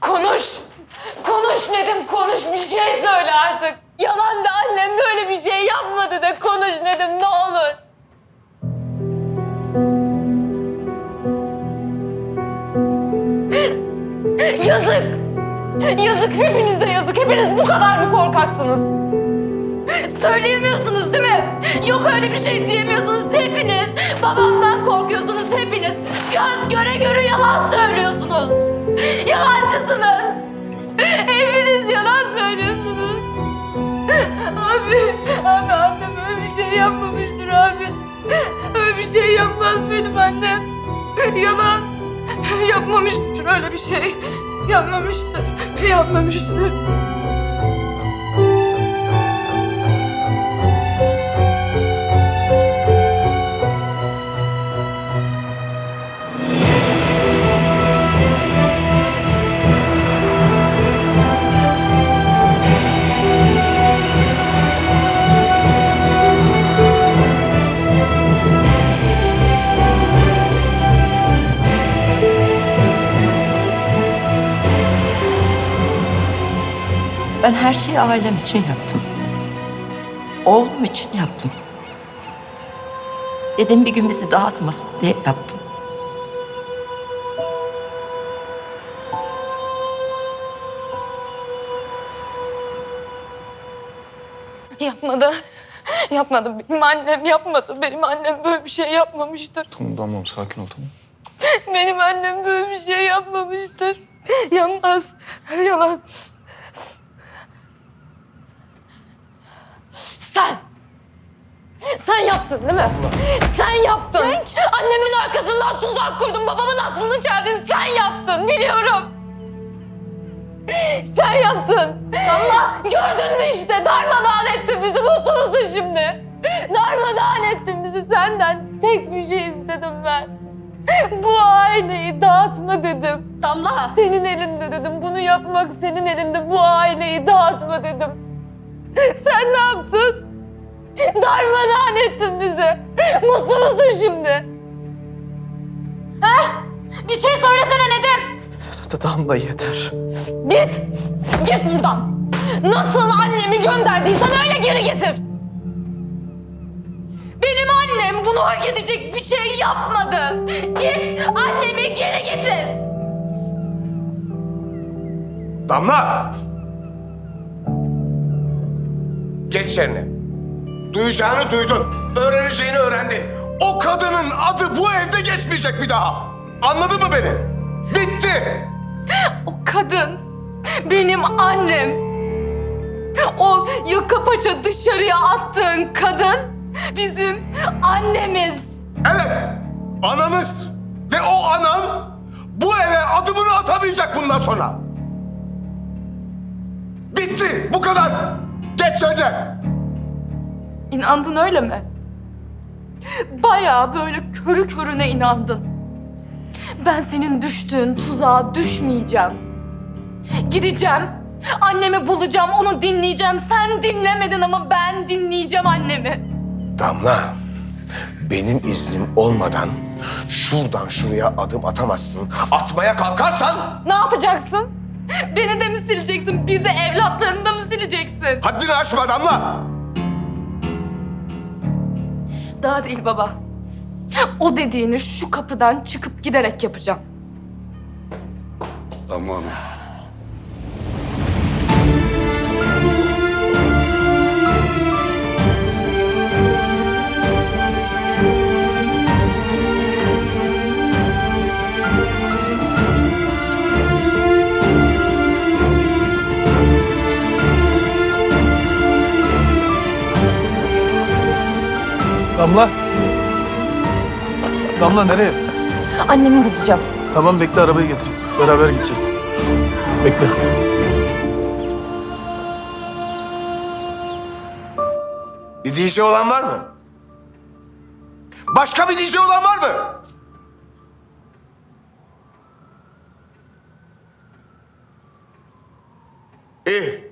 Konuş. Konuş Nedim konuş bir şey söyle artık. Yalan da annem böyle bir şey yapmadı da konuş Nedim ne olur. Yazık. Yazık hepinize yazık. Hepiniz bu kadar mı korkaksınız? Söyleyemiyorsunuz değil mi? Yok öyle bir şey diyemiyorsunuz hepiniz. Babamdan korkuyorsunuz hepiniz. Göz göre göre yalan söylüyorsunuz. Yalancısınız. Hepiniz yalan söylüyorsunuz. Abi, abi annem öyle bir şey yapmamıştır abi. Öyle bir şey yapmaz benim annem. Yalan. Yapmamıştır öyle bir şey. Yapmamıştır. Yapmamıştır. Ben her şeyi ailem için yaptım. Oğlum için yaptım. Dedim bir gün bizi dağıtmasın diye yaptım. Yapmadı. Yapmadı. Benim annem yapmadı. Benim annem böyle bir şey yapmamıştır. Tamam Damla'm sakin ol tamam. Benim annem böyle bir şey yapmamıştır. Yapmaz. Yalan. Sen. Sen yaptın değil mi? Sen yaptın. Annemin arkasından tuzak kurdun. Babamın aklını çeldin. Sen yaptın. Biliyorum. Sen yaptın. Allah. Gördün mü işte darmadağın ettin bizi. Mutlu musun şimdi? Darmadağın ettin bizi senden. Tek bir şey istedim ben. Bu aileyi dağıtma dedim. Damla! Senin elinde dedim. Bunu yapmak senin elinde. Bu aileyi dağıtma dedim. Sen ne yaptın? Darmadağın ettin bizi. Mutlu musun şimdi? Heh? Bir şey söylesene Nedim. Damla yeter. Git. Git buradan. Nasıl annemi gönderdiysen öyle geri getir. Benim annem bunu hak edecek bir şey yapmadı. Git annemi geri getir. Damla! Geç yerine. Duyacağını duydun. Öğreneceğini öğrendin. O kadının adı bu evde geçmeyecek bir daha. Anladın mı beni? Bitti. O kadın benim annem. O yaka paça dışarıya attığın kadın bizim annemiz. Evet. Ananız. Ve o anan bu eve adımını atamayacak bundan sonra. Bitti. Bu kadar. Geç yerine. İnandın öyle mi? Bayağı böyle körü körüne inandın. Ben senin düştüğün tuzağa düşmeyeceğim. Gideceğim. Annemi bulacağım, onu dinleyeceğim. Sen dinlemedin ama ben dinleyeceğim annemi. Damla, benim iznim olmadan şuradan şuraya adım atamazsın. Atmaya kalkarsan Ne yapacaksın? Beni de mi sileceksin? Bizi evlatlarını da mı sileceksin? haddini aşma Damla. Daha değil baba. O dediğini şu kapıdan çıkıp giderek yapacağım. Tamam. Damla. Damla nereye? Annemi bulacağım. Tamam bekle arabayı getir. Beraber gideceğiz. Bekle. Bir DJ olan var mı? Başka bir DJ olan var mı? İyi.